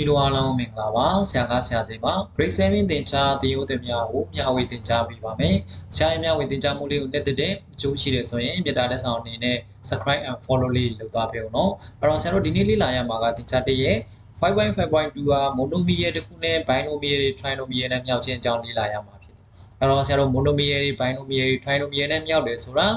အားလုံးသမီးတို့အားလုံးမင်္ဂလာပါဆရာကဆရာသိပါ grade 7သင်ကြားသင်ယူသင်များကိုမျှဝေသင်ကြားပေးပါမယ်ဆရာရဲ့မျှဝေသင်ကြားမှုလေးကိုနှစ်သက်တဲ့အကျိုးရှိတယ်ဆိုရင်မြေတားလက်ဆောင်အနေနဲ့ subscribe and follow လေးလုပ်သွားပေးအောင်နော်အဲ့တော့ဆရာတို့ဒီနေ့လေ့လာရမှာကသင်ကြားတစ်ရဲ့5.5.2က monomial တစ်ခုနဲ့ binomial တွေ trinomial နဲ့မြောက်ခြင်းအကြောင်းလေ့လာရမှာဖြစ်တယ်အဲ့တော့ဆရာတို့ monomial တွေ binomial တွေ trinomial နဲ့မြောက်တယ်ဆိုတာ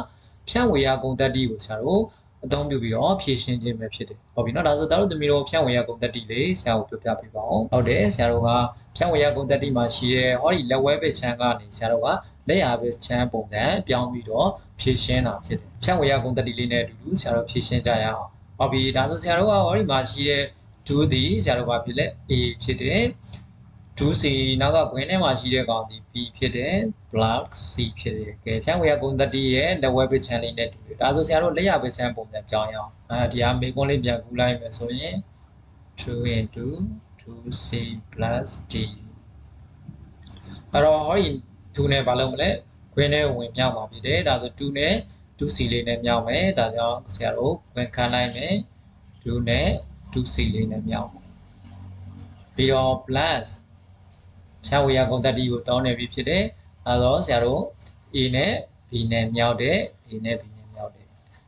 ဖြန့်ဝေရဂုဏ်တက်တီကိုဆရာတို့ အသုံးပြုပြီးတော့ဖြည့်ရှင်းခြင်းပဲဖြစ်တယ်။ဟုတ်ပြီနော်။ဒါဆိုတို့သမီးတို့ဖြန့်ဝေရကုန်တက်တီလေးဆရာကိုပြောပြပေးပါအောင်။ဟုတ်တယ်ဆရာတို့ကဖြန့်ဝေရကုန်တက်တီမှာရှိတဲ့ဟောဒီလက်ဝဲဘက်ချမ်းကနေဆရာတို့ကလက်ရဘက်ချမ်းပုံစံပြောင်းပြီးတော့ဖြည့်ရှင်းတာဖြစ်တယ်။ဖြန့်ဝေရကုန်တက်တီလေးနဲ့အတူတူဆရာတို့ဖြည့်ရှင်းကြရအောင်။ဟုတ်ပြီဒါဆိုဆရာတို့ကဟောဒီမှာရှိတဲ့ဒူးဒီဆရာတို့ကဖြစ်လက် A ဖြစ်တယ်။ ဒူးစီနောက်ကဘွင်းထဲမှာရှိတဲ့ကောင်ဒီ B ဖြစ်တယ် block C ဖြစ်တယ်။ကဲဖြန့်ဝေရကုန်တက်တီရဲ့လက်ဝဲဘက်ချမ်းလေးနဲ့တူတယ်။ဒါဆိုဆရာတို့လက်ရဘက်ချမ်းပုံစံပြောင်းရအောင်။အဲဒီဟာမေကွန်းလေးပြန်ကူးလိုက်မယ်ဆိုရင်2 into 2c plus d အဲ့တော့ဟောဒီ2နဲ့ဘာလုပ်မလဲခွင်းနဲ့ဝင်မြောက်မှာဖြစ်တယ်ဒါဆို2နဲ့ 2c လေးနဲ့မြောက်မယ်ဒါကြောင့်ဆရာတို့ဝင်ခံလိုက်မယ်2နဲ့ 2c လေးနဲ့မြောက်မယ်ပြီးတော့ plus ဖြာဝေယကုန်တက်တီကိုတောင်းနေပြီဖြစ်တယ်အဲတော့ဆရာတို့ a နဲ့ b နဲ့မြောက်တယ် a နဲ့ b နဲ့မြောက်တယ်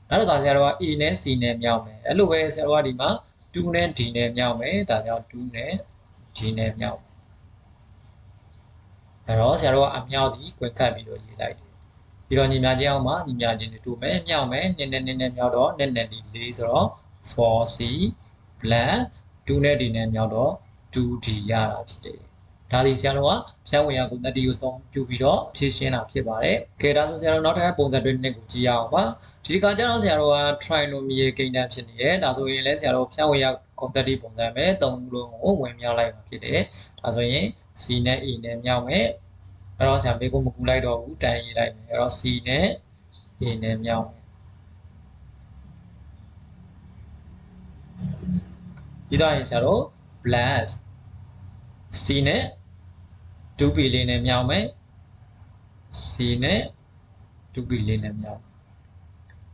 နောက်တစ်ခါဆရာတို့က a နဲ့ c နဲ့မြောက်မယ်အဲ့လိုပဲဆရာတို့ကဒီမှာ2နဲ့ d နဲ့မြောက်မယ်ဒါကြောင့်2နဲ့ d နဲ့မြောက်အဲ့တော့ဆရာတို့ကအမြောက်ဒီကွင်ခတ်ပြီးတော့ရေးလိုက်တယ်ပြီးတော့ညီမချင်းအောင်မှာညီမချင်းတွေတူမယ်မြောက်မယ်နည်းနည်းနည်းနည်းမြောက်တော့နည်းနည်းဒီ4ဆိုတော့ 4c plus 2နဲ့ d နဲ့မြောက်တော့ 2d ရတာဖြစ်တယ် ဒါဒီဆရာတော်ကဖြန်းဝင်ရကိုတတိကိုသုံးပြုပြီးတော့ဖြည့်ရှင်းတာဖြစ်ပါတယ်။ကဲဒါဆိုဆရာတော်နောက်ထပ်ပုံစံတွေနှစ်ကိုကြည့်ရအောင်ပါ။ဒီကကြတော့ဆရာတော်က trinomial ကိန်းတန်းဖြစ်နေတယ်။ဒါဆိုရင်လည်းဆရာတော်ဖြန်းဝင်ရကွန်တတိပုံစံပဲသုံးလုံးကိုဝင်မြောက်လိုက်မှာဖြစ်တယ်။ဒါဆိုရင် C နဲ့ E နဲ့မြောက်မယ်။အဲ့တော့ဆရာမေကိုမကူလိုက်တော့ဘူးတိုင်ရေးလိုက်မယ်။အဲ့တော့ C နဲ့ E နဲ့မြောက်မယ်။ဒီတော့ရင်ဆရာတော် plus C နဲ့ 2p လေးနဲ့မြောက်မယ် C နဲ့ 2p လေးနဲ့မြောက်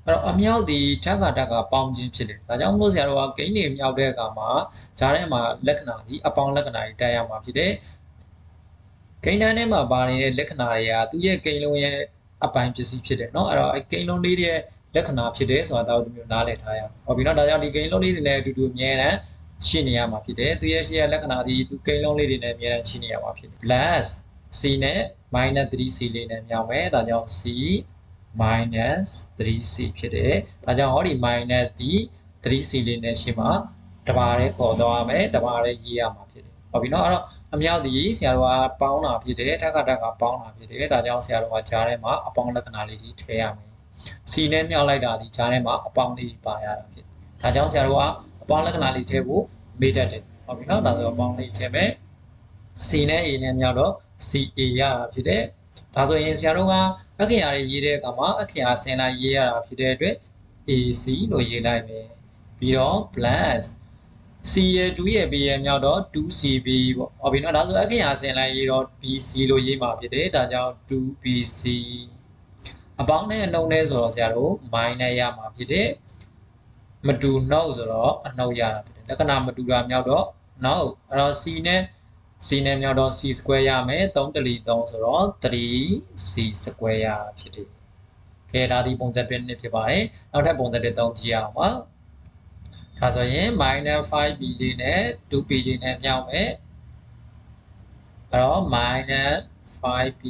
အဲ့တော့အမြောက်ဒီဓာတ်ကဓာတ်ကပေါင်းခြင်းဖြစ်တယ်ဒါကြောင့်မို့ဆရာတော်ကဂိမ်းတွေမြောက်တဲ့အခါမှာဂျားထဲမှာလက္ခဏာဒီအပေါင်းလက္ခဏာတွေတက်ရမှာဖြစ်တယ်ဂိမ်းတန်းထဲမှာပါနေတဲ့လက္ခဏာတွေကသူ့ရဲ့ဂိမ်းလုံးရဲ့အပိုင်းပစ္စည်းဖြစ်တယ်เนาะအဲ့တော့အဲဂိမ်းလုံးလေးရဲ့လက္ခဏာဖြစ်တယ်ဆိုတာတော့ဒီမျိုးနားလည်ထားရအောင်ဟုတ်ပြီเนาะဒါကြောင့်ဒီဂိမ်းလုံးလေးတွေနဲ့အတူတူအမြဲတမ်း ရှိနေရမှာဖြစ်တယ်သူရဲ့ရှိရလက္ခဏာဒီသူကိန်းလုံးလေးတွေနဲ့အများအားရှိနေရမှာဖြစ်တယ် plus c နဲ့ minus 3c လေးနဲ့မြောက်မယ်ဒါကြောင့် c minus 3c ဖြစ်တယ်ဒါကြောင့်ဟောဒီ minus ဒီ 3c လေးနဲ့ရှိမှတဘာရဲခေါ်သွားမယ်တဘာရဲရေးရမှာဖြစ်တယ်ဟုတ်ပြီနော်အဲ့တော့အမြောက်ဒီဆရာတော်ကပေါင်းတာဖြစ်တယ်ထက်ကတက်ကပေါင်းတာဖြစ်တယ်ဒါကြောင့်ဆရာတော်ကကြားထဲမှာအပေါင်းလက္ခဏာလေးကြီးထည့်ရမယ် c နဲ့မြောက်လိုက်တာဒီကြားထဲမှာအပေါင်းလေးပါရတာဖြစ်တယ်ဒါကြောင့်ဆရာတော်က အပေါင်းလက္ခဏာလေးထည့်ဖို့မေးတတ်တယ်ဟုတ်ပြီနော်ဒါဆိုအပေါင်းလေးထည့်မယ် C နဲ့ A နဲ့မြောက်တော့ CA ရတာဖြစ်တယ်ဒါဆိုရင်ဆရာတို့ကအခရာတွေရေးတဲ့အခါမှာအခရာဆင်လိုက်ရေးရတာဖြစ်တဲ့အတွက် AC လို့ရေးလိုက်မယ်ပြီးတော့ plus C ရဲ့2ရဲ့ B ရဲ့မြောက်တော့ 2CB ပေါ့ဟုတ်ပြီနော်ဒါဆိုအခရာဆင်လိုက်ရေးတော့ BC လို့ရေးမှာဖြစ်တယ်ဒါကြောင့် 2BC အပေါင်းနဲ့အနှုံနဲ့ဆိုတော့ဆရာတို့ minus ရမှာဖြစ်တယ် မတူနှုတ်ဆိုတော့အနှုတ်ရတာဖြစ်တယ်လက္ခဏာမတူတာမြောက်တော့နှုတ်အဲ့တော့ C နဲ့ C နဲ့မြောက်တော့ C square ရမယ်3တလီ3ဆိုတော့ 3C square ရတာဖြစ်တယ်ကဲဒါဒီပုံစံပြည့်နှစ်ဖြစ်ပါတယ်နောက်ထပ်ပုံစံပြည့်3ကြည့်ရအောင်ပါဒါဆိုရင် -5b လေးနဲ့ 2p လေးနဲ့မြောက်မယ်အဲ့တော့ -5b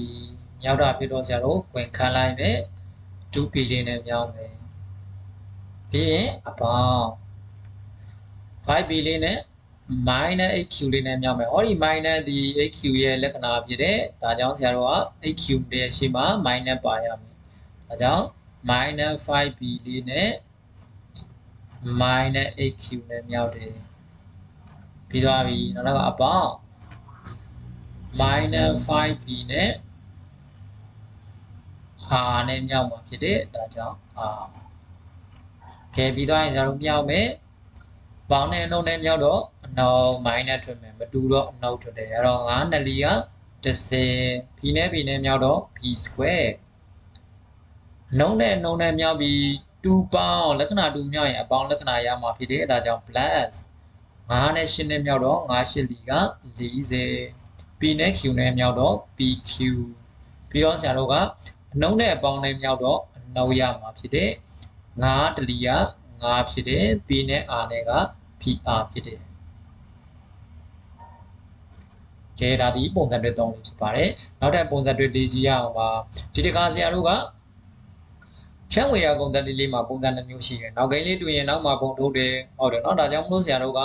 မြောက်တာဖြစ်တော့ဆရာတို့ဝင်ခံလိုက်မယ် 2p လေးနဲ့မြောက်မယ် ပြီးရင်အပေါင်း 5b လေးနဲ့ minus hq လေးနဲ့မြောက်မယ်။ဟောဒီ minus ဒီ hq ရဲ့လက္ခဏာဖြစ်တဲ့ဒါကြောင့်ဆရာတို့က hq ရဲ့ရှေ့မှာ minus ပါရမယ်။ဒါကြောင့် minus 5b လေးနဲ့ minus hq နဲ့မြောက်တယ်။ပြီးသွားပြီ။နောက်တော့အပေါင်း minus 5b နဲ့ r နဲ့မြောက်မှာဖြစ်တဲ့ဒါကြောင့် r ကဲပြီးသွားရင်ကျွန်တော်တို့မြောက်မယ်ပေါင်းနဲ့အနှုတ်နဲ့မြောက်တော့အနှုတ် minus ထွက်မယ်မတူတော့အနှုတ်ထွက်တယ်အဲ့တော့9နှစ်လီက10 b နဲ့ b နဲ့မြောက်တော့ b square နှုတ်နဲ့နှုတ်နဲ့မြောက်ပြီး2ပေါင်းလက္ခဏာ2မြောက်ရင်အပေါင်းလက္ခဏာရမှာဖြစ်တယ်အဲဒါကြောင့် plus 9နဲ့8နဲ့မြောက်တော့9 8လီက40 P နဲ့ Q နဲ့မြောက်တော့ PQ ပြီးတော့ဆရာတို့ကအနှုံးနဲ့အပေါင်းနဲ့မြောက်တော့အနှုတ်ရမှာဖြစ်တဲ့ 9တလီက9ဖြစ်တယ် P နဲ့ R နဲ့က PR ဖြစ်တယ်ကဲဒါဒီပုံစံတွေသုံးလို့ဖြစ်ပါတယ်နောက်ထပ်ပုံစံတွေလေးကြည့်ရအောင်ပါဒီတခါဆရာတို့ကဖြန့်ဝေရကုန်သက်လေးမှာပုံစံနှမျိုးရှိတယ်နောက်ကိန်းလေးတွေ့ရင်နောက်မှာပုံထုတ်တယ်ဟုတ်တယ်เนาะဒါကြောင့်မလို့ဆရာတို့က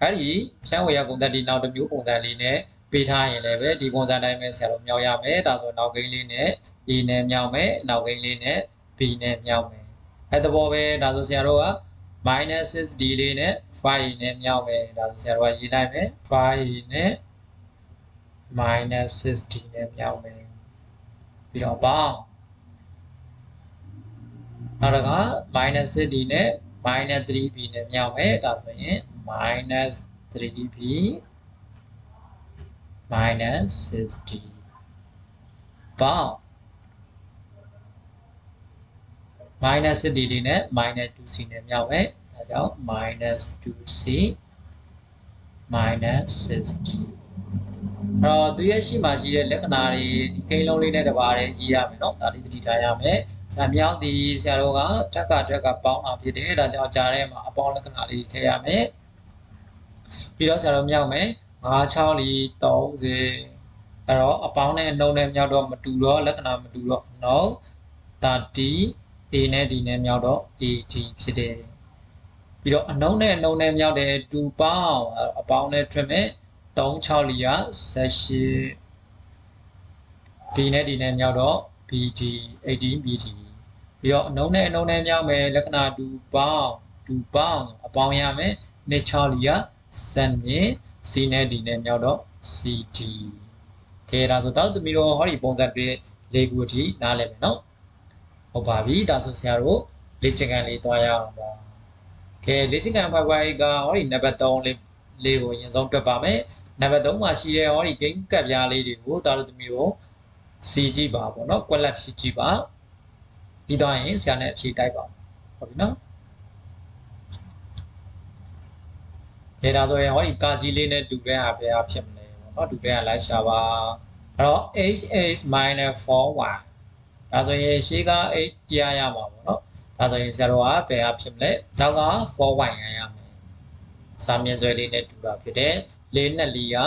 အဲ့ဒီဖြန့်ဝေရကုန်သက်လေးနောက်တစ်မျိုးပုံစံလေးနဲ့ပေးထားရင်လည်းပဲဒီပုံစံတိုင်းပဲဆရာတို့မြောက်ရမယ်ဒါဆိုနောက်ကိန်းလေးနဲ့ A နဲ့မြောက်မယ်နောက်ကိန်းလေးနဲ့ B နဲ့မြောက်မယ် အဲ့တဘောပဲဒါဆိုဆရာတို့က -6d လေးနဲ့5နဲ့မြောက်မယ်ဒါဆိုဆရာတို့ကရေးလိုက်မယ်5နဲ့ minus 60နဲ့မြောက်မယ်ပြီးတော့ပေါင်းနောက်တစ်ခါ minus 60နဲ့ minus 3b နဲ့မြောက်မယ်ဒါဆိုရင် minus 3b minus 60ပေါင်း minus 60လေးနဲ့ minus 2c နဲ့မြောက်မယ်ဒါကြောင့် minus 2c minus 60အဲ့တော့သူရဲ့ရှိမှရှိတဲ့လက္ခဏာတွေဒီကိန်းလုံးလေးနဲ့တပါးလေးရေးရမယ်เนาะဒါလေးသတိထားရမယ်ဆရာမြောက်ဒီဆရာတို့ကတက်ကတက်ကပေါင်းတာဖြစ်တယ်ဒါကြောင့်ကြားထဲမှာအပေါင်းလက္ခဏာလေးထည့်ရမယ်ပြီးတော့ဆရာတို့မြောက်မယ်5 6လီ30အဲ့တော့အပေါင်းနဲ့နှုံနဲ့မြောက်တော့မတူတော့လက္ခဏာမတူတော့ no 30 A နဲ့ D နဲ့မြောက်တော့ AD ဖြစ်တယ်ပြီးတော့အနှုံးနဲ့အနှုံးနဲ့မြောက်တယ်2ပေါင်းအပေါင်းနဲ့ထွင်မယ်36လီက18 B နဲ့ D နဲ့မြောက်တော့ BD 18 BD ပြီးတော့အနှုံးနဲ့အနှုံးနဲ့မြောက်မယ်လက္ခဏာ2ပေါင်း2ပေါင်းအပေါင်းရမယ်26လီက7 C နဲ့ D နဲ့မြောက်တော့ CD ကဲဒါဆိုတောက်သမီးတို့ဟောဒီပုံစံတွေလေးခုအထိနားလည်မယ်နော် ဟုတ်ပါပြီဒါဆိုဆရာတို့လေ့ကျင့်ခန်းလေးသွားရအောင်ပါကဲလေ့ကျင့်ခန်းဖိုင်ဖိုင်ကဟောဒီနံပါတ်3လေးလေးကိုအရင်ဆုံးတွက်ပါမယ်နံပါတ်3မှာရှိတဲ့ဟောဒီ game ကပ်ပြားလေးတွေကိုဒါတို့သမီးတို့စီကြည့်ပါပေါ့နော်ကွက်လက်ဖြည့်ကြည့်ပါပြီးတော့ရင်ဆရာနဲ့အဖြေတိုက်ပါဟုတ်ပြီနော်ကဲဒါဆိုရင်ဟောဒီကာကြီးလေးနဲ့တူတဲ့ဟာပဲဖြစ်မလဲပေါ့နော်တူတဲ့ဟာလိုက်ရှာပါအဲ့တော့ hh minus 4y ဒါဆိုရင်ရှေးက8တရားရမှာပေါ့နော်ဒါဆိုရင်0ကဘယ်ဟာဖြစ်မလဲနောက်က 4y ရရမယ်စာမြင်စွဲလေးနဲ့တူတာဖြစ်တယ်၄နဲ့၄က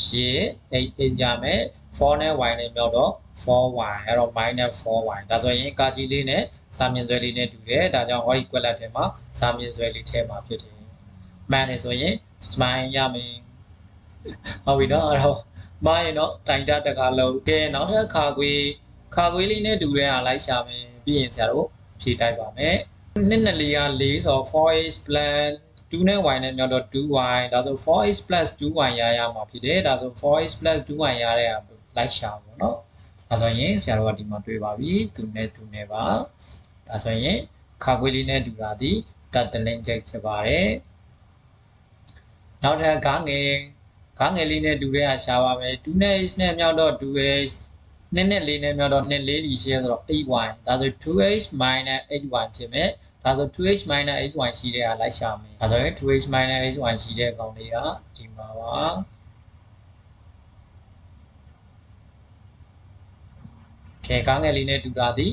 ရှေး8 8ရမယ်4နဲ့ y နဲ့မြောက်တော့ 4y အဲ့တော့ minus 4y ဒါဆိုရင်ကာကြီးလေးနဲ့စာမြင်စွဲလေးနဲ့တူတယ်ဒါကြောင့်ဟောဒီ quadrant ထဲမှာစာမြင်စွဲလေးထဲမှာဖြစ်တယ်မှန်တယ်ဆိုရင် smile ရမယ်ဟုတ်ပြီနော်အဲ့တော့မရင်တော့တိုင်ကြတကားလုံးကဲနောက်ထပ်ခါခွေး ခါခွေးလေးနဲ့တူတဲ့ဟာလိုက်ရှာမယ်ပြီးရင်ဆရာတို့ဖြေတိုက်ပါမယ်နှစ်နဲ့လေးက4ဆို 4h plan 2နဲ့ y နဲ့မြောက်တော့ 2y ဒါဆို 4h 2y ရရမှာဖြစ်တယ်ဒါဆို 4h 2y ရတဲ့ဟာလိုက်ရှာပါတော့ဒါဆိုရင်ဆရာတို့ကဒီမှာတွေ့ပါပြီသူနဲ့သူနဲ့ပါဒါဆိုရင်ခါခွေးလေးနဲ့တူတာဒီတတ်တလင်းချက်ဖြစ်ပါတယ်နောက်ထပ်ကားငယ်ကားငယ်လေးနဲ့တူတဲ့ဟာရှားပါမယ်2နဲ့ h နဲ့မြောက်တော့ 2h 2နဲ့4နဲ့မြောက်တော့2 4လီရှဲဆိုတော့ 8y ဒါဆို 2h 8y ဖြစ်မယ်ဒါဆို 2h 8y ရှိတဲ့ဟာလိုက်ရှာမယ်ဒါဆိုရင် 2h 8y ရှိတဲ့ကောင်လေးကဒီမှာပါခဲကားငယ်လေးနဲ့တူတာဒီ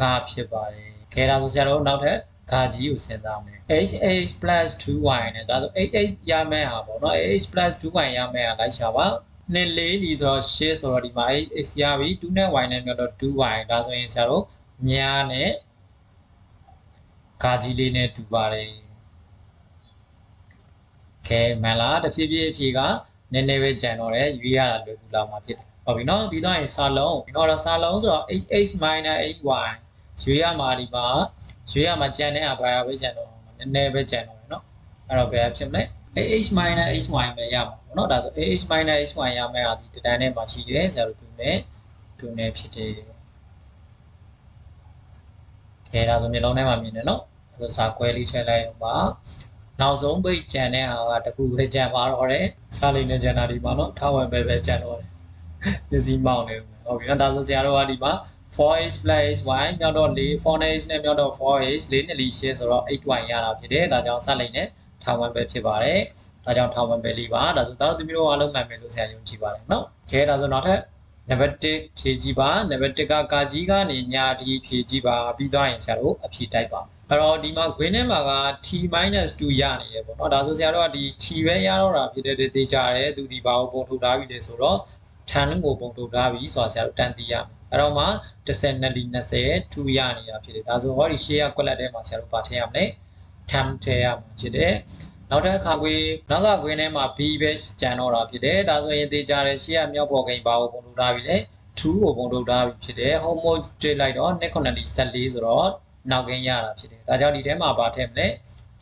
ငါဖြစ်ပါတယ်ခဲဒါဆိုဆရာတို့နောက်ထပ်ဂါကြီးကိုစဉ်းစားမယ် 8h 2y နဲ့ဒါဆို 8h ရမယ့်ဟာပေါ့နော် 8h 2y ရမယ့်ဟာလိုက်ရှာပါ နှစ်လေးလီဆိုတော့ရှေ့ဆိုတော့ဒီမှာ 8h ရပြီ2နဲ့ y နဲ့မြောက်တော့ 2y ဒါဆိုရင်ဆရာတို့ညာနဲ့ဂါကြီးလေးနဲ့တူပါတယ်ကဲမန်လာတဖြည်းဖြည်းအဖြေကနည်းနည်းပဲကြံတော့တယ်ရွေးရတာလွယ်ကူလာမှာဖြစ်တယ်ဟုတ်ပြီနော်ပြီးတော့ရင်စာလုံးပြီးတော့စာလုံးဆိုတော့ 8h 8y ရွေးရမှာဒီမှာရွေးရမှာကြံတဲ့အဘာပဲကြံတော့နည်းနည်းပဲကြံတော့တယ်နော်အဲ့တော့ဘယ်ဖြစ်မလဲ ah minus hy ပဲရမှာပေါ့နော်ဒါဆို ah minus hy ရမယ့်ဟာဒီတန်းထဲမှာရှိတယ်0 2နဲ့2နဲ့ဖြစ်တယ်ခဲဒါဆိုမျိုးလုံးထဲမှာမြင်တယ်နော်ဆိုစာခွဲလေးထည့်လိုက်အောင်ပါနောက်ဆုံးပိတ်ကြံတဲ့ဟာကတကူပဲကြံပါတော့တယ်စားလေးနဲ့ကြံတာဒီမှာနော်ထားဝင်ပဲပဲကြံတော့တယ်ပစ္စည်းမောင်းနေဟုတ်ပြီနော်ဒါဆိုဆရာတို့ကဒီမှာ 4h plus y မြောက်တော့4 4h နဲ့မြောက်တော့ 4h 4နဲ့4 share ဆိုတော့ 8y ရတာဖြစ်တယ်ဒါကြောင့်စလိုက်နဲ့ ထားဝင်ပဲဖြစ်ပါတယ်ဒါကြောင့်ထောင်မှန်ပဲလေးပါဒါဆိုသားတို့သမီးတို့အားလုံးမှန်မယ်လို့ဆရာယုံကြည်ပါတယ်နော်ကဲဒါဆိုနောက်ထပ်နံပါတ်1ဖြည့်ကြည့်ပါနံပါတ်1ကကာကြီးကနေညာဒီဖြည့်ကြည့်ပါပြီးသွားရင်ဆရာတို့အဖြည့်တိုက်ပါအဲ့တော့ဒီမှာ green ထဲမှာက t-2 ရနေတယ်ပေါ့နော်ဒါဆိုဆရာတို့ကဒီ t ပဲရတော့တာဖြစ်တဲ့အတွက်သိကြတယ်သူဒီဘာကိုပုံထုတ်ထားပြီလေဆိုတော့ tan ကိုပုံထုတ်ထားပြီဆိုတာဆရာတို့တန်သိရမယ်အဲ့တော့မှ10နဲ့20 2ရနေတာဖြစ်တယ်ဒါဆိုဟောဒီရှေ့ကကွက်လက်ထဲမှာဆရာတို့ပါထည့်ရမယ် tam ထည့်ရမှာဖြစ်တယ်နောက်တစ်ခါခွေနောက်ကခွေထဲမှာ b ပဲကျန်တော့တာဖြစ်တယ်ဒါဆိုရင်သိကြတယ်ရှေ့ကမြောက်ပေါ်ကိန်းဘာကိုပုံထုတ်ထားပြီလဲ2ကိုပုံထုတ်ထားပြီဖြစ်တယ် homo တွေ့လိုက်တော့2 9 14ဆိုတော့နောက်ကိန်းရတာဖြစ်တယ်ဒါကြောင့်ဒီထဲမှာပါထည့်မလဲ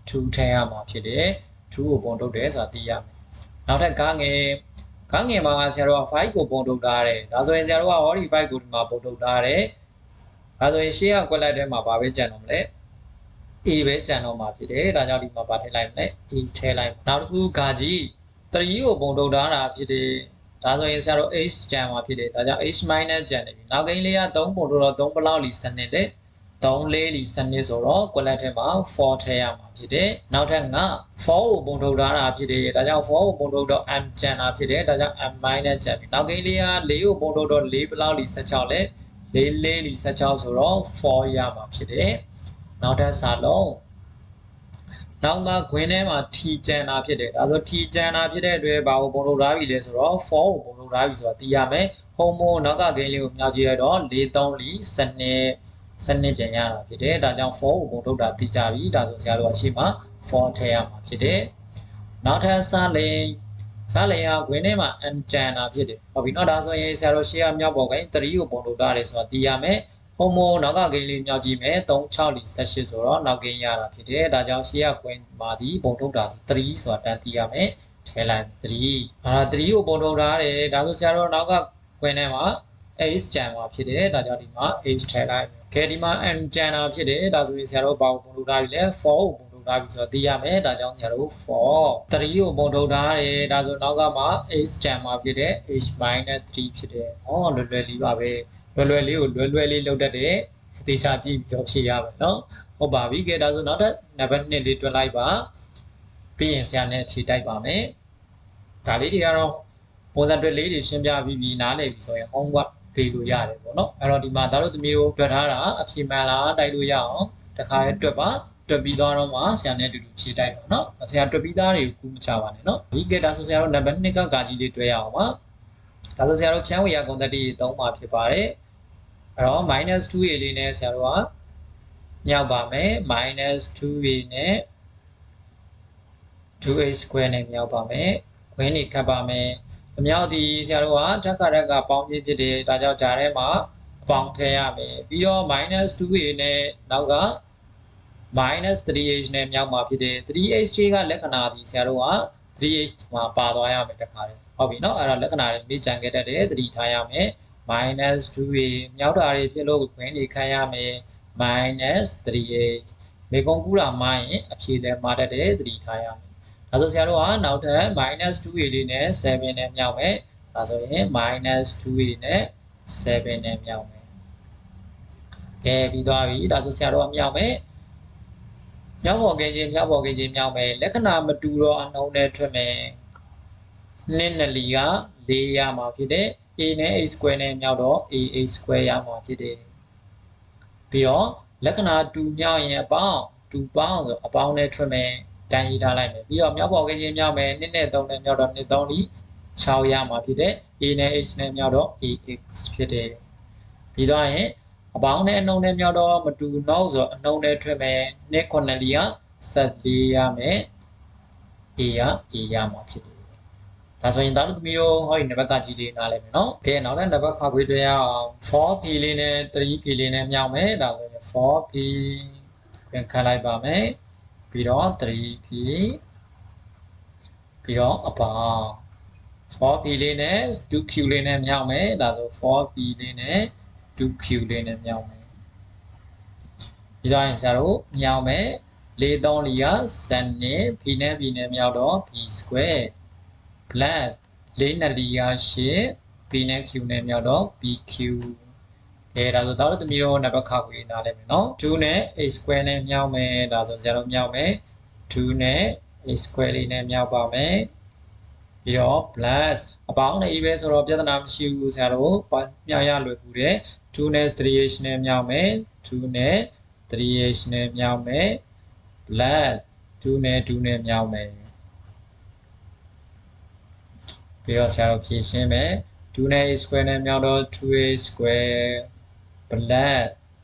2ထည့်ရမှာဖြစ်တယ်2ကိုပုံထုတ်တယ်ဆိုတာသိရမယ်နောက်ထပ်ကားငယ်ကားငယ်မှာဆရာတို့က5ကိုပုံထုတ်ထားတယ်ဒါဆိုရင်ဆရာတို့ကဟောဒီ5ကိုဒီမှာပုံထုတ်ထားတယ်ဒါဆိုရင်ရှေ့ကကွက်လက်ထဲမှာဘာပဲကျန်တော့မလဲ A ပဲကြံတော့မှာဖြစ်တယ်ဒါကြောင့်ဒီမှာပါထည့်လိုက်မယ် A ထည့်လိုက်နောက်တစ်ခုဂါကြီး3ကိုပုံထုတ်ထားတာဖြစ်တယ်ဒါဆိုရင်ဆရာတို့ h ကြံမှာဖြစ်တယ်ဒါကြောင့် h ကြံနေပြီနောက်ကိန်းလေးက3ပုံထုတ်တော့3ဘလောက်လီစနစ်တဲ့3လေးလီစနစ်ဆိုတော့ qualet ထဲမှာ4ထည့်ရမှာဖြစ်တယ်နောက်ထပ်ငါ4ကိုပုံထုတ်ထားတာဖြစ်တယ်ဒါကြောင့်4ကိုပုံထုတ်တော့ m ကြံတာဖြစ်တယ်ဒါကြောင့် m ကြံပြီနောက်ကိန်းလေးက4ကိုပုံထုတ်တော့4ဘလောက်လီ16လဲ4လေးလီ16ဆိုတော့4ရမှာဖြစ်တယ် နောက်ထပ်စာလုံးနောက်မှာခွင်းထဲမှာထီကျန်တာဖြစ်တယ်ဒါဆိုထီကျန်တာဖြစ်တဲ့အတွက်ဘာကိုပုံလုပ်ထားပြီလဲဆိုတော့ for ကိုပုံလုပ်ထားပြီဆိုတာသိရမယ် homo နောက်ကဂိမ်းလေးကိုမြောက်ကြည့်လိုက်တော့၄3လီစနစ်စနစ်ပြန်ရတာဖြစ်တယ်ဒါကြောင့် for ကိုပုံလုပ်တာသိကြပြီဒါဆိုဆရာတို့အရှိမ for ထည့်ရမှာဖြစ်တယ်နောက်ထပ်စာလိမ်စာလိမ်ဟာခွင်းထဲမှာ and ကျန်တာဖြစ်တယ်ဟုတ်ပြီနော်ဒါဆိုရင်ဆရာတို့ရှေ့ကမြောက်ပေါ်ကိုင်း3ကိုပုံလုပ်ထားတယ်ဆိုတာသိရမယ် homo နောက်ကဂိမ်းလေးမြောက်ကြည့်မယ်3 6လီ18ဆိုတော့နောက်ဂိမ်းရတာဖြစ်တယ်ဒါကြောင့်ရှေ့ကခွင်းမှာဒီပုံထုတ်တာဒီ3ဆိုတာတန်းသိရမယ်ထဲလိုက်3အာ3ကိုပုံထုတ်ထားတယ်ဒါဆိုဆရာတို့နောက်ကခွင်းထဲမှာ h ကျန်မှာဖြစ်တယ်ဒါကြောင့်ဒီမှာ h ထဲလိုက်ခဲဒီမှာ n ကျန်တာဖြစ်တယ်ဒါဆိုရင်ဆရာတို့ဘာကိုပုံထုတ်ထားပြီလဲ4ကိုပုံထုတ်ထားပြီဆိုတော့သိရမယ်ဒါကြောင့်ဆရာတို့4 3ကိုပုံထုတ်ထားတယ်ဒါဆိုနောက်ကမှ h ကျန်မှာဖြစ်တယ် h 3 ဖြစ်တယ်ဟောလွယ်လွယ်လေးပါပဲ လွယ်လွယ်လေးကိုလွယ်လွယ်လေးလုပ်တတ်တယ်သေချာကြည့်ပြီးတော့ဖြေရမယ်နော်ဟုတ်ပါပြီကဲဒါဆိုနောက်ထပ်နံပါတ်2လေးတွက်လိုက်ပါပြီးရင်ဆရာနဲ့ဖြေတိုက်ပါမယ်ဒါလေးတွေကတော့ပုံစံတွက်လေးတွေရှင်းပြပြီးပြီးနားလည်ပြီဆိုရင် homework ပေးလို့ရတယ်ပေါ့နော်အဲ့တော့ဒီမှာဒါတို့သမီးတို့တွက်ထားတာအဖြေမှန်လားတိုက်လို့ရအောင်တခါရဲတွက်ပါတွက်ပြီးသွားတော့မှဆရာနဲ့အတူတူဖြေတိုက်ပါနော်ဆရာတွက်ပြီးသားတွေကိုကူးမချပါနဲ့နော်ဒီကဲဒါဆိုဆရာတို့နံပါတ်2ကကာကြီးလေးတွက်ရအောင်ပါ ဒါဆိုဆရာတို့ဖြန်းဝေရကုန်သက်တည်3ပါဖြစ်ပါတယ်အဲ့တော့ -2a လေးနဲ့ဆရာတို့ကမြောက်ပါမယ် -2a နဲ့ 2a square နဲ့မြောက်ပါမယ်ခွင်းနေခတ်ပါမယ်အမြောက်ဒီဆရာတို့ကဓာတ်ကရက်ကပေါင်းခြင်းဖြစ်တယ်ဒါကြောင့်ဂျာထဲမှာအပေါင်းထည့်ရမယ်ပြီးတော့ -2a နဲ့နောက်က -3h နဲ့မြောက်မှာဖြစ်တယ် 3h ကလက္ခဏာဒီဆရာတို့က 3h မှာပါသွားရမယ်တခါလေ ဟုတ်ပြီเนาะအဲ့တော့လက္ခဏာတွေမေ့ကြံခဲ့တတ်တယ်သတိထားရမယ် -2a မြောက်တာတွေဖြစ်လို့ခွင်းတွေခံရမယ် -3h မေကုံကူးတာမှရင်အဖြေလည်းမှာတတ်တယ်သတိထားရမယ်ဒါဆိုဆရာတို့ကနောက်ထပ် -2a လေးနဲ့7နဲ့မြောက်မယ်ဒါဆိုရင် -2a နဲ့7နဲ့မြောက်မယ်ကဲပြီးသွားပြီဒါဆိုဆရာတို့ကမြောက်မယ်မြောက်ပေါ်ကင်းချင်းမြောက်ပေါ်ကင်းချင်းမြောက်မယ်လက္ခဏာမတူတော့အနှုံးနဲ့ထွက်မယ် နှစ်နလီက4ရမှာဖြစ်တယ် a နဲ့ a square နဲ့မြောက်တော့ a a square ရမှာဖြစ်တယ်ပြီးတော့လက္ခဏာတူမြောက်ရင်အပေါင်းတူပေါင်းဆိုအပေါင်းနဲ့ထွက်မယ်တန်းရေးထားလိုက်မယ်ပြီးတော့မြောက်ပေါ်ကင်းချင်းမြောက်မယ်2နဲ့3နဲ့မြောက်တော့2 3လီ6ရမှာဖြစ်တယ် a နဲ့ h နဲ့မြောက်တော့ ax ဖြစ်တယ်ပြီးတော့ရင်အပေါင်းနဲ့အနှုံနဲ့မြောက်တော့မတူတော့ဆိုအနှုံနဲ့ထွက်မယ်2 9လီက14ရမယ် a ရ a ရမှာဖြစ်တယ် ဒါဆိုရင်သားတို့သမီးတို့ဟောဒီနံပါတ်ကကြီးလေးနားလဲမယ်နော်။ကဲနောက်ထပ်နံပါတ်ခါခွေးတွေ့ရအောင် 4p လေးနဲ့ 3p လေးနဲ့မြောက်မယ်ဒါဆိုရင် 4p ပြန်ခတ်လိုက်ပါမယ်။ပြီးတော့ 3p ပြီးတော့အပေါင်း 4p လေးနဲ့ 2q လေးနဲ့မြောက်မယ်ဒါဆို 4p လေးနဲ့ 2q လေးနဲ့မြောက်မယ်။ပြီးတော့ရင်ဆရာတို့မြောက်မယ်4 3လီက7နဲ့ p နဲ့ p နဲ့မြောက်တော့ p square plus 4နဲ့လီက8 p နဲ့ q နဲ့မြောက်တော့ pq အဲဒါဆိုတော့သမီးတို့နံပါတ်ခါကိုနားလဲမယ်နော်2နဲ့ a square နဲ့မြောက်မယ်ဒါဆိုဆရာတို့မြောက်မယ်2နဲ့ a square လေးနဲ့မြောက်ပါမယ်ပြီးတော့ plus အပေါင်းနဲ့ e ပဲဆိုတော့ပြဿနာမရှိဘူးဆရာတို့မြောက်ရလွယ်ကူတယ်2နဲ့ 3h နဲ့မြောက်မယ်2နဲ့ 3h နဲ့မြောက်မယ် plus 2နဲ့2နဲ့မြောက်မယ် ပြီးတော့ဆရာတို့ဖြည့်ရှင်းမယ်2နဲ့ a square နဲ့မြောက်တော့ 2a square plus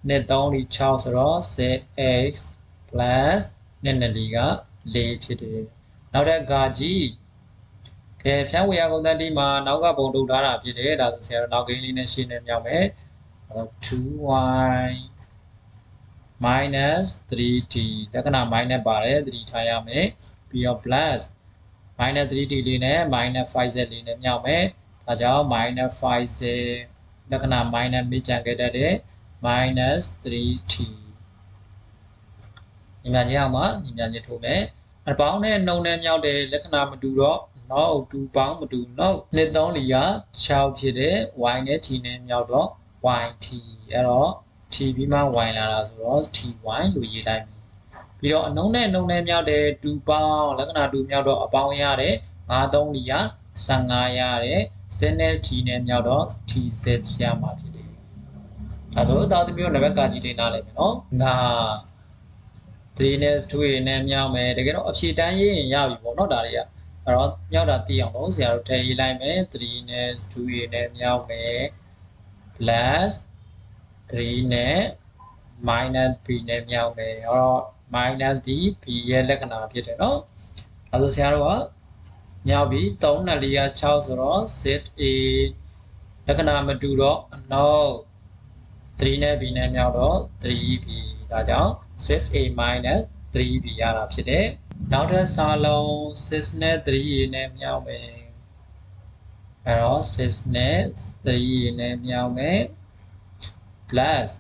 နဲ့3လီ6ဆိုတော့ 6x plus နဲ့2လီက4ဖြစ်တယ်နောက်တဲ့ဂါကြီးကဲဖြန်းဝေရကုန်တန်းဒီမှာနောက်ကပုံထုတ်ထားတာဖြစ်တယ်ဒါဆိုဆရာတို့နောက်ကိန်းလေးနဲ့ရှင်းနေမြောက်မယ် 2y minus 3t လက္ခဏာ minus ပါတယ်သတိထားရမယ်ပြီးတော့ plus minus 3t လေးနဲ့ minus 5z လေးနဲ့မြောက်မယ်ဒါကြောင့် minus 5z လက္ခဏာ minus မြင့်ကြံခဲ့တတ်တဲ့ minus 3t ညီမချင်းအောင်မှာညီမချင်းထိုးမယ်အပေါင်းနဲ့နှုံနဲ့မြောက်တဲ့လက္ခဏာမတူတော့ no 2ပေါင်းမတူ no နှစ်သုံးလီက6ဖြစ်တဲ့ y နဲ့ t နဲ့မြောက်တော့ yt အဲ့တော့ t ပြီးမှ y လာတာဆိုတော့ ty လို့ရေးလိုက် ပြီပြီးတော့အနှုံးနဲ့နှုံးနဲ့မြောက်တဲ့2ပေါင်းလက္ခဏာ2မြောက်တော့အပေါင်းရတယ်5 3လီက15ရတယ်စနဲ့ t နဲ့မြောက်တော့ tz ရမှာဖြစ်တယ်ဒါဆိုသာသမီတို့နံပါတ်ကကြီးတင်ထားလိုက်မယ်နော်ငါ 3နဲ့2ရနဲ့မြောက်မယ်တကယ်တော့အဖြေတန်းရေးရင်ရပြီပေါ့နော်ဒါတွေကအဲ့တော့မြောက်တာသိအောင်လို့ဆရာတို့ထည့်ရေးလိုက်မယ်3နဲ့2ရနဲ့မြောက်မယ် plus 3နဲ့ minus b နဲ့မြောက်မယ်အဲ့တော့ minus d b ရဲ့လက္ခဏာဖြစ်တယ်နော်အဲဆိုဆရာတို့ကမြောက်ပြီး3နဲ့4က6ဆိုတော့ set a လက္ခဏာမတူတော့အနောက်3နဲ့ b နဲ့မြောက်တော့ 3b ဒါကြောင့် 6a minus 3b ရတာဖြစ်တယ်နောက်ထပ်စာလုံး6နဲ့3နဲ့မြောက်မယ်အဲ့တော့6နဲ့3နဲ့မြောက်မယ် plus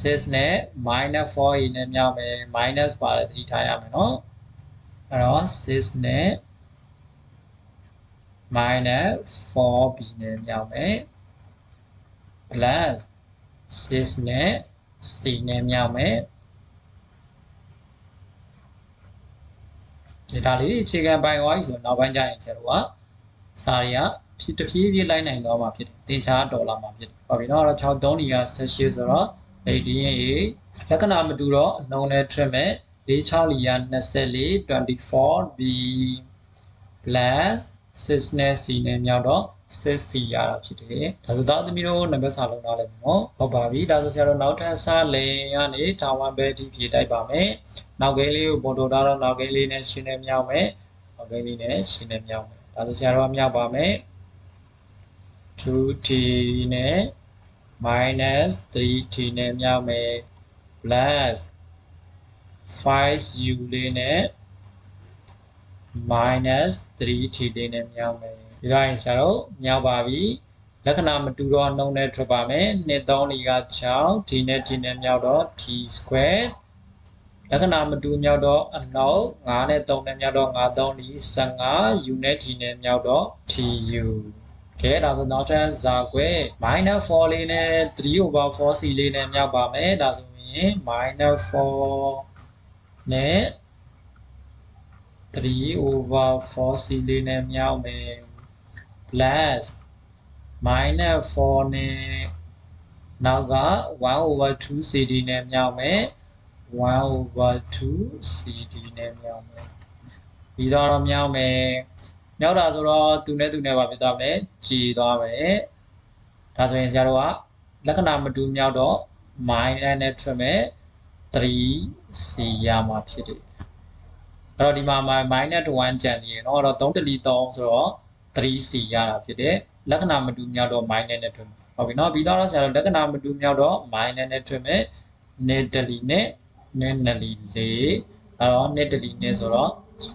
6နဲ့ minus 4ရင်းနဲ့မြောက်မယ် minus ပါတယ်သတိထားရမယ်နော်အဲ့တော့6နဲ့ minus 4b နဲ့မြောက်မယ် plus 6နဲ့ c နဲ့မြောက်မယ်ဒီဒါလေးအခြေခံပိုင်သွားပြီဆိုတော့နောက်ပိုင်းကျရင်ကျတော့စာတွေကဖြစ်တဖြည်းဖြည်းလိုက်နိုင်သွားမှာဖြစ်တယ်သင်္ချာဒေါ်လာမှာဖြစ်တယ်ဟုတ်ပြီနော်အဲ့တော့6 3လီက18ဆိုတော့ ADA လက္ခဏာမတူတော့အနှုံနဲ့ထွက်မဲ့46လီက24 24 B plus 6နဲ့ C နဲ့မြောက်တော့ 6C ရတာဖြစ်တယ်ဒါဆိုတော့သမီးတို့နံပါတ်စာလုံးနားလည်မယ်နော်ဟုတ်ပါပြီဒါဆိုဆရာတို့နောက်ထပ်စလင်ကနေတာဝန်ပဲဒီဖြေတိုက်ပါမယ်နောက်ကဲလေးကိုပေါ်တော်ထားတော့နောက်ကဲလေးနဲ့ရှင်းနဲ့မြောက်မယ်နောက်ကဲလေးနဲ့ရှင်းနဲ့မြောက်မယ်ဒါဆိုဆရာတို့ကမြောက်ပါမယ် 2t နဲ့ minus 3t နဲ့မြောက်မယ် plus 5u လေးနဲ့ minus 3t လေးနဲ့မြောက်မယ်ဒီတော့ရင်ဆရာတို့မြောက်ပါပြီလက္ခဏာမတူတော့နှုံနဲ့ထွက်ပါမယ်2 3လီက6 t နဲ့ t နဲ့မြောက်တော့ t square လက္ခဏာမတူမြောက်တော့အနောက်9နဲ့3နဲ့မြောက်တော့9 3လီ15 u နဲ့ t နဲ့မြောက်တော့ tu ကဲဒါဆိုနောက်ထပ်ဇာခွဲ -4 လေးနဲ့3 over 4c လေးနဲ့မြောက်ပါမယ်ဒါဆိုရင် -4 နဲ့3 over 4c လေးနဲ့မြောက်မယ် plus -4 နဲ့နောက်က1 over 2 cd နဲ့မြောက်မယ်1 over 2 cd နဲ့မြောက်မယ်ပြီးတော့မြောက်မယ် မြောက်တာဆိုတော့သူနဲ့သူနဲ့ပါဖြစ်သွားမယ်ကြည်သွားမယ်ဒါဆိုရင်ဆရာတို့ကလက္ခဏာမတူမြောက်တော့ minus နဲ့ထွက်မယ် 3c ရမှာဖြစ်တယ်အဲ့တော့ဒီမှာ minus 1ကျန်နေရင်တော့အဲ့တော့3 delete 3ဆိုတော့ 3c ရတာဖြစ်တယ်လက္ခဏာမတူမြောက်တော့ minus နဲ့ထွက်မယ်ဟုတ်ပြီနော်ပြီးတော့ဆရာတို့လက္ခဏာမတူမြောက်တော့ minus နဲ့ထွက်မယ် net delete နဲ့ net delete 4အဲ့တော့ net delete နဲ့ဆိုတော့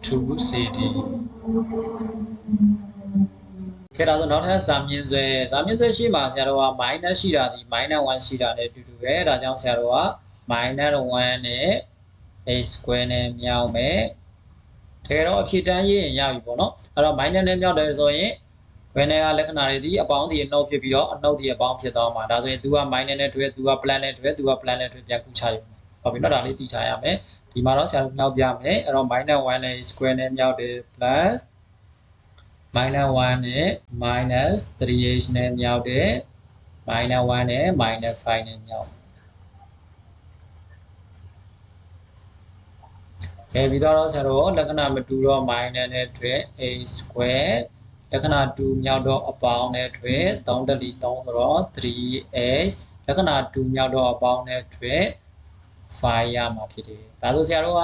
2cd ခဲဒါဆိုနောက်ထပ်ဇာမြင့်ဆွဲဇာမြင့်ဆွဲရှိမှာဆရာတော်က minus ရှိတာဒီ minus 1ရှိတာနဲ့အတူတူပဲဒါကြောင့်ဆရာတော်က minus 1နဲ့ a square နဲ့မြောက်မယ်တကယ်တော့အဖြစ်တန်းရေးရင်ရပြီပေါ့နော်အဲ့တော့ minus နဲ့မြောက်တယ်ဆိုရင်ခွဲနဲ့ကလက္ခဏာတွေဒီအပေါင်းဒီအနှုတ်ဖြစ်ပြီးတော့အနှုတ်ဒီအပေါင်းဖြစ်သွားမှာဒါဆိုရင် तू က minus နဲ့ထွေး तू က plus နဲ့ထွေး तू က plus နဲ့ထွေးပြန်ကူချရုံဟုတ်ပြီနော်ဒါလေးသိထားရမယ် ဒီမှာတော့ဆရာတို့မြောက်ပြမယ်အဲ့တော့ -1 နဲ့ square နဲ့မြောက်တယ် plus minus 1နဲ့ minus 3h နဲ့မြောက်တယ် minus 1နဲ့ minus 5နဲ့မြောက်ခဲပြီးတော့ဆရာတို့လက္ခဏာမတူတော့ minus နဲ့ထွေ a square လက္ခဏာတူမြောက်တော့အပေါင်းနဲ့ထွေ3တလီ3ဆိုတော့ 3h လက္ခဏာတူမြောက်တော့အပေါင်းနဲ့ထွေ 5ရမှာဖြစ်တယ်ဒါဆိုဆရာတို့က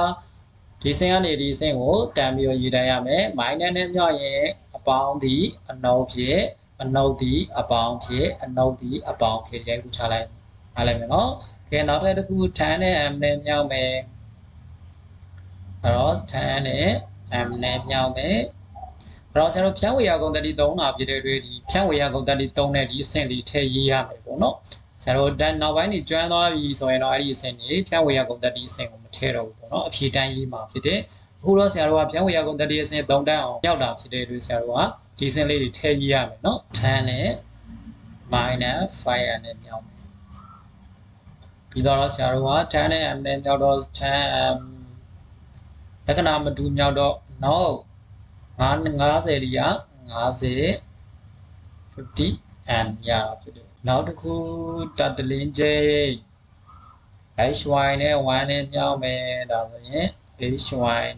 ဒီစင်ကနေဒီစင်ကိုတန်ပြီးရေးတိုင်းရမယ် minus နဲ့မြောက်ရင်အပေါင်းသည်အနှုတ်ဖြစ်အနှုတ်သည်အပေါင်းဖြစ်အနှုတ်သည်အပေါင်းဖြစ်ရိုက်ခုချလိုက်အားလိုက်မယ်နော်ကဲနောက်ထပ်တစ်ခု10နဲ့ m နဲ့မြောက်မယ်အဲ့တော့10နဲ့ m နဲ့မြောက်မယ်အဲ့တော့ဆရာတို့ဖြန့်ဝေရကုန်တတိ3တာဖြစ်တဲ့အတွက်ဒီဖြန့်ဝေရကုန်တတိ3နဲ့ဒီအဆင့်လေးထည့်ရေးရမယ်ပေါ့နော် ဆရာတို့တန်းနောက်ပိုင်းနေကျွမ်းသွားပြီဆိုရင်တော့အဲ့ဒီအဆင့်ကြီးဖြန့်ဝေရကုန်တတိအဆင့်ကိုမထည့်တော့ဘူးပေါ့နော်အဖြေတန်းရေးမှာဖြစ်တယ်အခုတော့ဆရာတို့ကဖြန့်ဝေရကုန်တတိအဆင့်3တန်းအောင်ရောက်တာဖြစ်တဲ့အတွက်ဆရာတို့ကဒီအဆင့်လေးတွေထည့်ရေးရမယ်နော်10နဲ့ minus 5နဲ့မြောက်မယ်ပြီးတော့ဆရာတို့က10နဲ့ m နဲ့မြောက်တော့10 m လက္ခဏာမတူမြောက်တော့နောက်950လီက50 50 n ရတာဖြစ်တယ် နောက်တစ်ခုတတလင်းကျိန်း hy နဲ့1နဲ့မြောက်မယ်ဒါဆိုရင် hy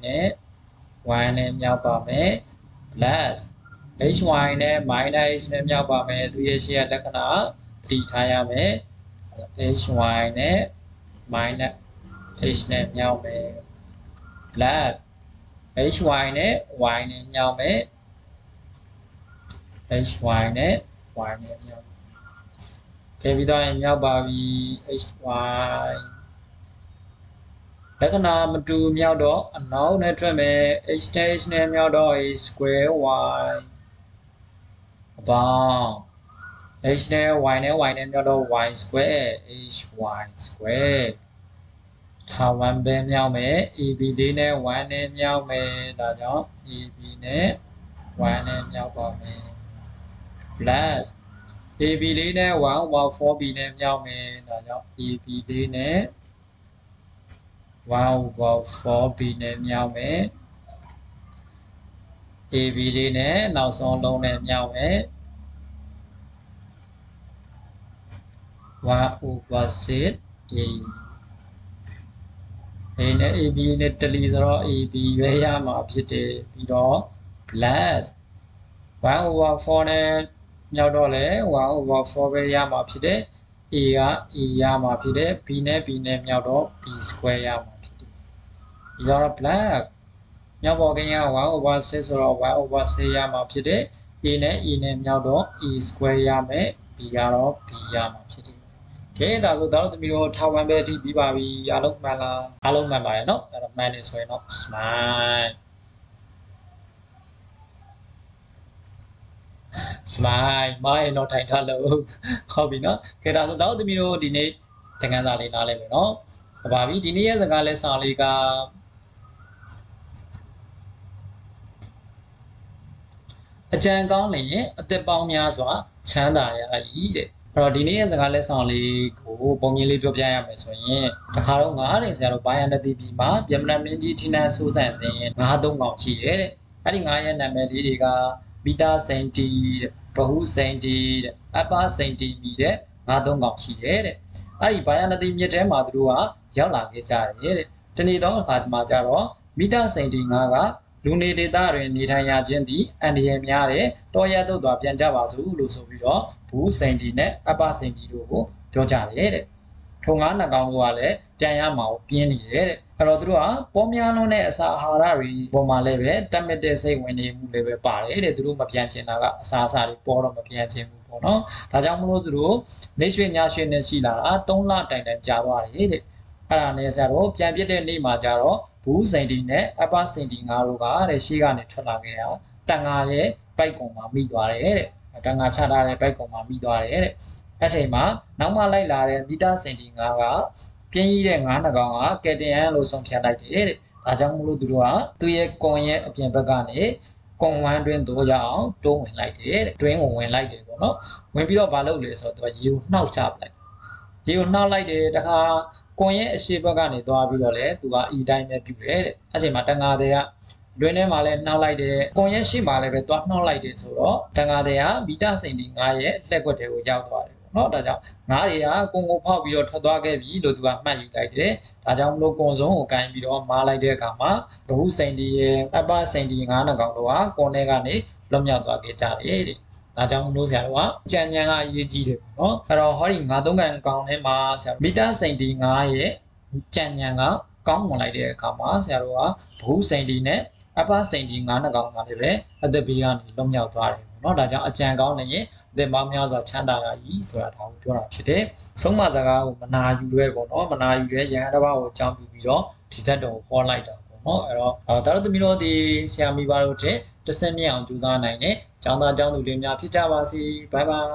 နဲ့1နဲ့မြောက်ပါမယ် plus hy နဲ့ minus h နဲ့မြောက်ပါမယ်သူရဲ့ရှေ့လက္ခဏာသတိထားရမယ် hy နဲ့ minus h နဲ့မြောက်မယ် plus hy နဲ့ y နဲ့မြောက်မယ် hy နဲ့ y နဲ့မြောက် ကဲပြီးတော့မြောက်ပါပြီ hy လက္ခဏာမတူမြောက်တော့အနောက်နဲ့ထွက်မယ် h နဲ့ h နဲ့မြောက်တော့ a square y အပေါင်း h နဲ့ y နဲ့ y နဲ့မြောက်တော့ y square h y square ထာဝန်ပဲမြောက်မယ် ab လေးနဲ့1နဲ့မြောက်မယ်ဒါကြောင့် ab နဲ့1နဲ့မြောက်ပါမယ် plus ab လေးနဲ့1 over 4b နဲ့မြောက်မယ်ဒါကြောင့် ab လေးနဲ့1 over 4b နဲ့မြောက်မယ် ab လေးနဲ့နောက်ဆုံးလုံးနဲ့မြောက်မယ်1 over 6 a a နဲ့ ab နဲ့တလီဆိုတော့ ab ပဲရမှာဖြစ်တယ်ပြီးတော့ plus 1 over 4နဲ့ မြောက်တော့လဲ1 over 4ပဲရမှာဖြစ်တယ် a က a ရမှာဖြစ်တယ် b နဲ့ b နဲ့မြောက်တော့ b square ရမှာဖြစ်တယ်ပြီးတော့ plus မြောက်ပေါ်ကင်းက1 over 6ဆိုတော့1 over 6ရမှာဖြစ်တယ် a နဲ့ e နဲ့မြောက်တော့ e square ရမယ် b ကတော့ b ရမှာဖြစ်တယ်ကဲဒါဆိုတော့သမီးတို့ထားဝမ်းပဲထိပြီးပါပြီအားလုံးမှန်လားအားလုံးမှန်ပါရဲ့เนาะအဲ့တော့မှန်နေဆိုရင်တော့ smile smile မရဲ့တော့ထိုင်ထားလို့ဟုတ်ပြီနော်ကဲဒါဆိုတော့သမီးတို့ဒီနေ့သင်ခန်းစာလေးနားလည်မယ်နော်ပါပြီဒီနေ့ရဲ့စကားလဲစာလေးကအကြံကောင်းလျင်အသက်ပေါင်းများစွာချမ်းသာရ၏တဲ့အဲ့တော့ဒီနေ့ရဲ့စကားလက်ဆောင်လေးကိုပုံမြင်လေးပြောပြရမယ်ဆိုရင်တခါတော့ငါးတင်ဆရာတို့ဘိုင်ယန်တတိပြီမှာဗျမနမ်မင်းကြီးထီနန်ဆိုးဆန်စင်ငါးသုံးကောင်ရှိရဲ့တဲ့အဲ့ဒီငါးရဲ့နာမည်လေးတွေက မီတာစင်တီတဲ့ဘဟုစင်တီတဲ့အပစင်တီမီတဲ့ငါးသုံးကောင်ရှိရဲ့တဲ့အဲ့ဒီဘိုင်ယန်တတိမြစ်ထဲမှာသူတို့ကရောက်လာခဲ့ကြတယ်တဲ့တနေ့တော့အခါဒီမှာကျတော့မီတာစင်တီငါးကလူနေဒေသတွင်နေထိုင်ရခြင်းသည်အန္တရာယ်များတဲ့တောရက်တို့သွားပြန်ကြပါစို့လို့ဆိုပြီးတော့ဘူးစိန်တီနဲ့အပစိန်တီတို့ကိုပြောကြတယ်တဲ့ ထုံငါးနှကောင်တို့ကလည်းပြန်ရမှာကိုပြင်းနေတယ်တဲ့အဲ့တော့သူတို့ကပေါ်များလွန်းတဲ့အစာအာဟာရတွေပေါ်မှာလည်းပဲတက်မက်တဲ့စိတ်ဝင်နေမှုလည်းပဲပါတယ်တဲ့သူတို့မပြန်ချင်တာကအစာအစာတွေပေါ်တော့မပြန်ချင်ဘူးပေါ့နော်ဒါကြောင့်မလို့သူတို့နေရွှေညရွှေနဲ့ရှိလာတာ3လတိုင်တိုင်ကြာသွားတယ်တဲ့အဲ့ဒါနဲ့ဆရာတို့ပြန်ပြစ်တဲ့နေ့မှာကျတော့ဘူးစိန်တီနဲ့အပစိန်တီငါတို့ကတဲ့ရှေ့ကနေထွက်လာခဲ့တာတန်ငါရဲ့ပိုက်ကုံမှာမိသွားတယ်တဲ့တန်ငါချထားတဲ့ပိုက်ကုံမှာမိသွားတယ်တဲ့ အဲ့ချိန်မှာနောက်မှလိုက်လာတဲ့မီတာစိန်တီငါကပြင်းကြီးတဲ့ငါးနှကောင်ကကယ်တင်ယန်လို့ဆုံးဖြတ်လိုက်တယ်တဲ့ဒါကြောင့်မလို့သူတို့ကသူ့ရဲ့ကွန်ရဲ့အပြင်ဘက်ကနေကွန်ဝမ်းတွင်းတို့ရအောင်တိုးဝင်လိုက်တယ်တဲ့တွင်းကိုဝင်လိုက်တယ်ပေါ့နော်ဝင်ပြီးတော့မလုပ်လဲဆိုတော့သူကရေကိုနှောက်ချပလိုက်ဒီကိုနှောက်လိုက်တယ်တခါကွန်ရဲ့အရှိဘက်ကနေသွားပြီးတော့လေသူကဤတိုင်းပဲပြုတယ်တဲ့အဲ့ချိန်မှာတန်ငါတဲ့ကတွင်းထဲမှာလည်းနှောက်လိုက်တယ်ကွန်ရဲ့ရှိမှာလည်းပဲသွားနှောက်လိုက်တယ်ဆိုတော့တန်ငါတဲ့ကမီတာစင်တီ9ရဲ့လက်ကွက်တွေကိုရောက်သွားတယ် ပေါ့နော်ဒါကြောင့်ငါးတွေကကွန်ကိုဖောက်ပြီးတော့ထွက်သွားခဲ့ပြီလို့သူကမှတ်ယူလိုက်တယ်ဒါကြောင့်မလို့ကွန်စုံကိုကန်ပြီးတော့မားလိုက်တဲ့အခါမှာဘဟုစင်တီရဲ့အပ္ပစင်တီ9နှကောင်တို့ကကွန်ထဲကနေလွတ်မြောက်သွားခဲ့ကြတယ်တဲ့ဒါကြောင့်မလို့ဆရာတို့ကကြံကြံကအရေးကြီးတယ်ပေါ့နော်အဲ့တော့ဟောဒီငါသုံးကန်ကောင်ထဲမှာဆရာမီတာစင်တီ9ရဲ့ကြံကြံကကောင်းမွန်လိုက်တဲ့အခါမှာဆရာတို့ကဘုစင်တီနဲ့အပစင်တီ9နှစ်ကောင်ကလည်းပဲအသက်ဘေးကနေလွတ်မြောက်သွားတယ်ပေါ့နော်ဒါကြောင့်အကြံကောင်းလည်းရင်အ သက်မောင်းများစွာချမ်းသာရည်ဆိုတာဒါကိုပြောတာဖြစ်တယ်ဆုံးမစကားကိုမနာယူရဲပေါ့နော်မနာယူရဲရဟန်းတစ်ပါးကိုအကြောင်းပြုပြီးတော့ဒီဇက်တော်ကိုဟောလိုက်တာပေါ့နော်အဲ့တော့ဒါတော့သမီးတို့ဒီဆရာမိပါတို့တဲ့တဆင့်မြအောင်ကြိုးစားနိုင်တဲ့ကျောင်းသားကျောင်းသူတွေများဖြစ်ကြပါစေဘိုင်ဘိုင်